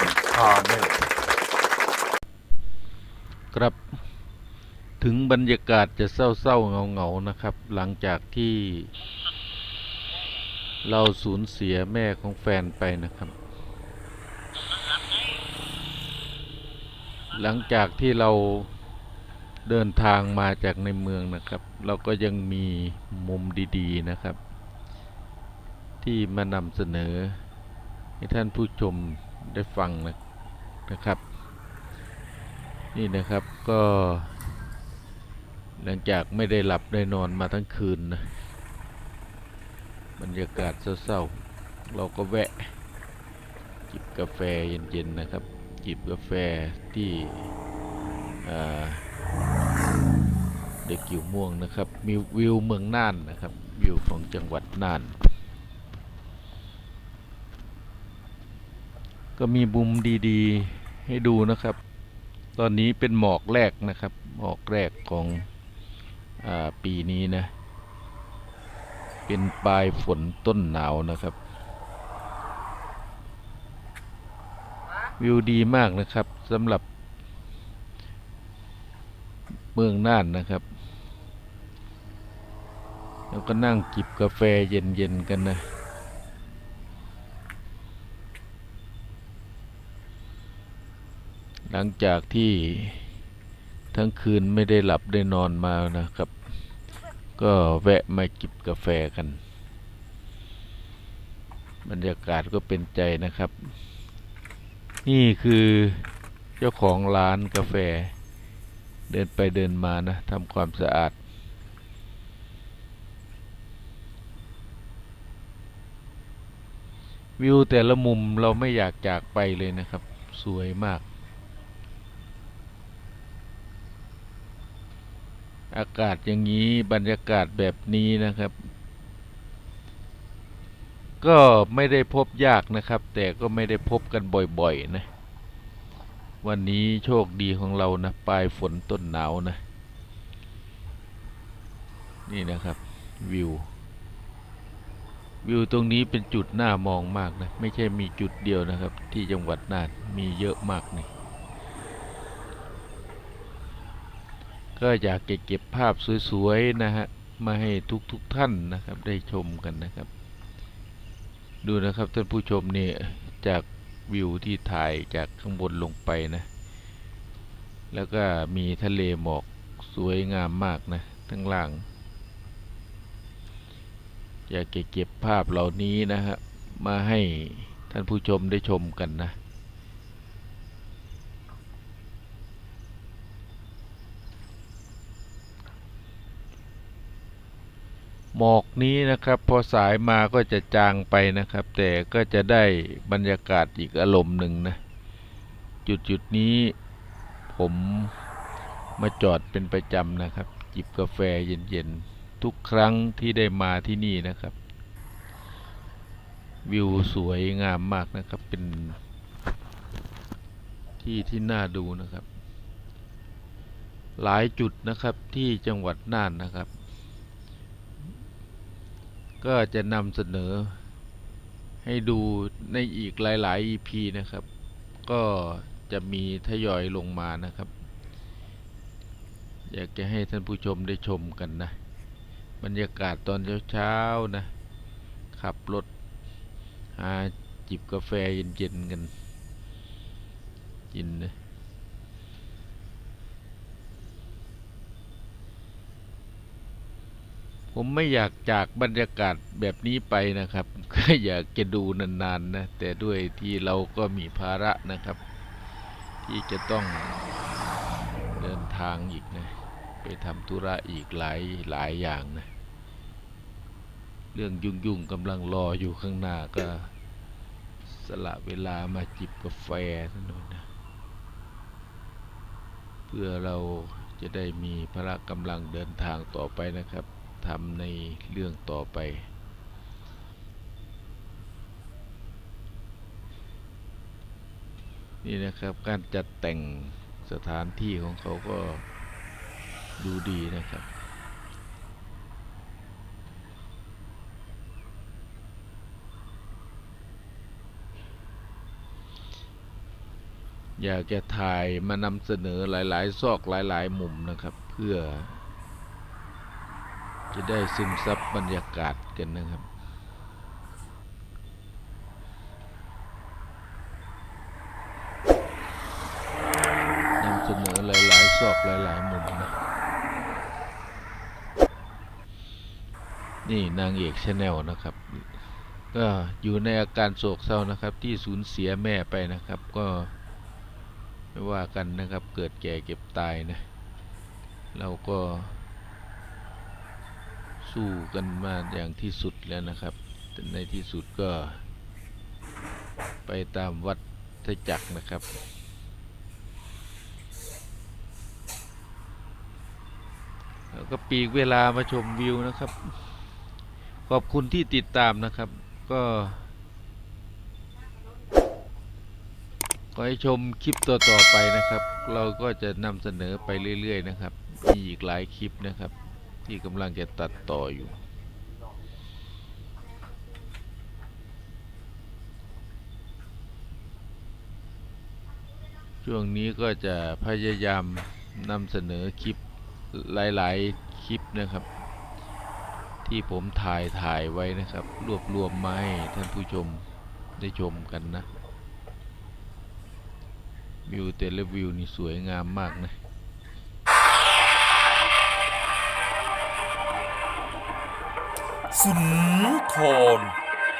รชาแนลครับถึงบรรยากาศจะเศร้าๆเงาๆนะครับ หลังจากที่ เราสูญเสียแม่ของแฟนไปนะครับ หลังจากที่เราเดินทางมาจากในเมืองนะครับ เราก็ยังมีมุมดีๆนะครับ ที่มานำเสนอให้ท่านผู้ชม ได้ฟังนะนะครับ นี่นะครับก็ หลังจากไม่ได้หลับได้นอนมาทั้งคืนนะบรรยากาศเศร้าๆ เราก็แวะ จิบกาแฟเย็นๆนะครับ จิบกาแฟที่เด็กกิ่วม่วงนะครับ มีวิวเมืองน่านนะครับ วิวของจังหวัดน่าน ก็มีมุมดีๆให้ดูนะครับ ตอนนี้เป็นหมอกแรกนะครับหมอกแรกของอปีนี้นะ เป็นปลายฝนต้นหนาวนะครับ วิวดีมากนะครับสำหรับเมืองน่านนะครับ แล้วก็นั่งจิบกาแฟเย็นๆกันนะ หลังจากที่ทั้งคืนไม่ได้หลับได้นอนมานะครับ ก็แวะมาจิบกาแฟกัน บรรยากาศก็เป็นใจนะครับ นี่คือเจ้าของร้านกาแฟ เดินไปเดินมานะทำความสะอาดวิวแต่ละมุมเราไม่อยากจากไปเลยนะครับ สวยมาก อากาศอย่างนี้บรรยากาศแบบนี้นะครับ ก็ไม่ได้พบยากนะครับ แต่ก็ไม่ได้พบกันบ่อยๆนะ วันนี้โชคดีของเรานะปลายฝนต้นหนาวนะ นี่นะครับวิววิวตรงนี้เป็นจุดน่ามองมากนะ ไม่ใช่มีจุดเดียวนะครับ ที่จังหวัดน่านมีเยอะมากนี่ ก็อยากเก็บภาพสวยๆนะฮะมาให้ทุกๆทท่านนะครับได้ชมกันนะครับ ดูนะครับท่านผู้ชมเนี่ยจากวิวที่ถ่ายจากข้างบนลงไปนะ แล้วก็มีทะเลหมอกสวยงามมากนะทั้งล่าง อยากเก็บภาพเหล่านี้นะฮะมาให้ท่านผู้ชมได้ชมกันนะ หมอกนี้นะครับ พอสายมาก็จะจางไปนะครับ แต่ก็จะได้บรรยากาศอีกอารมณ์หนึ่งนะ จุดจุดนี้ผมมาจอดเป็นประจำนะครับ จิบกาแฟเย็นๆ ทุกครั้งที่ได้มาที่นี่นะครับ วิวสวยงามมากนะครับเป็นที่ที่น่าดูนะครับ หลายจุดนะครับที่จังหวัดน่านนะครับ ก็จะนำเสนอให้ดูในอีกหลาย ๆ EP นะครับ ก็จะมีทยอยลงมานะครับ อยากจะให้ท่านผู้ชมได้ชมกันนะ บรรยากาศตอนเช้า ๆ นะ ขับรถหาจิบกาแฟเย็น ๆ กันกินนะ ผมไม่อยากจากบรรยากาศแบบนี้ไปนะครับ ก็อยากจะดูนานๆนะ แต่ด้วยที่เราก็มีภาระนะครับ ที่จะต้องเดินทางอีกนะ ไปทำธุระอีกหลายหลายอย่างนะ เรื่องยุ่งๆกำลังรออยู่ข้างหน้าก็สละเวลามาจิบกาแฟสักหน่อยนะ เพื่อเราจะได้มีพละกำลังเดินทางต่อไปนะครับ ทำในเรื่องต่อไป นี่นะครับการจัดแต่งสถานที่ของเขาก็ดูดีนะครับอยากจะถ่ายมานำเสนอหลาย ๆ ซอกหลาย ๆ มุมนะครับ เพื่อ จะได้ซึมซับบรรยากาศกันนะครับนำเสนอหลายๆซอกหลายๆมุมนะ นี่นางเอกชาแนลนะครับ ก็อยู่ในอาการโศกเศร้านะครับ ที่สูญเสียแม่ไปนะครับ ก็ไม่ว่ากันนะครับ เกิดแก่เก็บตายนะ เราก็ สู้กันมาอย่างที่สุดแล้วนะครับ ในที่สุดก็ ไปตามวัฏจักรนะครับ แล้วก็ปีกเวลามาชมวิวนะครับ ขอบคุณที่ติดตามนะครับ ก็ขอให้ชมคลิปต่อๆไปนะครับ เราก็จะนำเสนอไปเรื่อย ๆ นะครับ มีอีกหลายคลิปนะครับ ที่กำลังจะตัดต่ออยู่ ช่วงนี้ก็จะพยายามนำเสนอคลิปหลาย ๆ คลิปนะครับ ที่ผมถ่ายถ่ายไว้นะครับ รวบรวมมาให้ท่านผู้ชมได้ชมกันนะวิวแต่ลวิวนี่สวยงามมากนะ สุนทร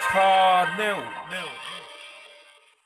ชาแนล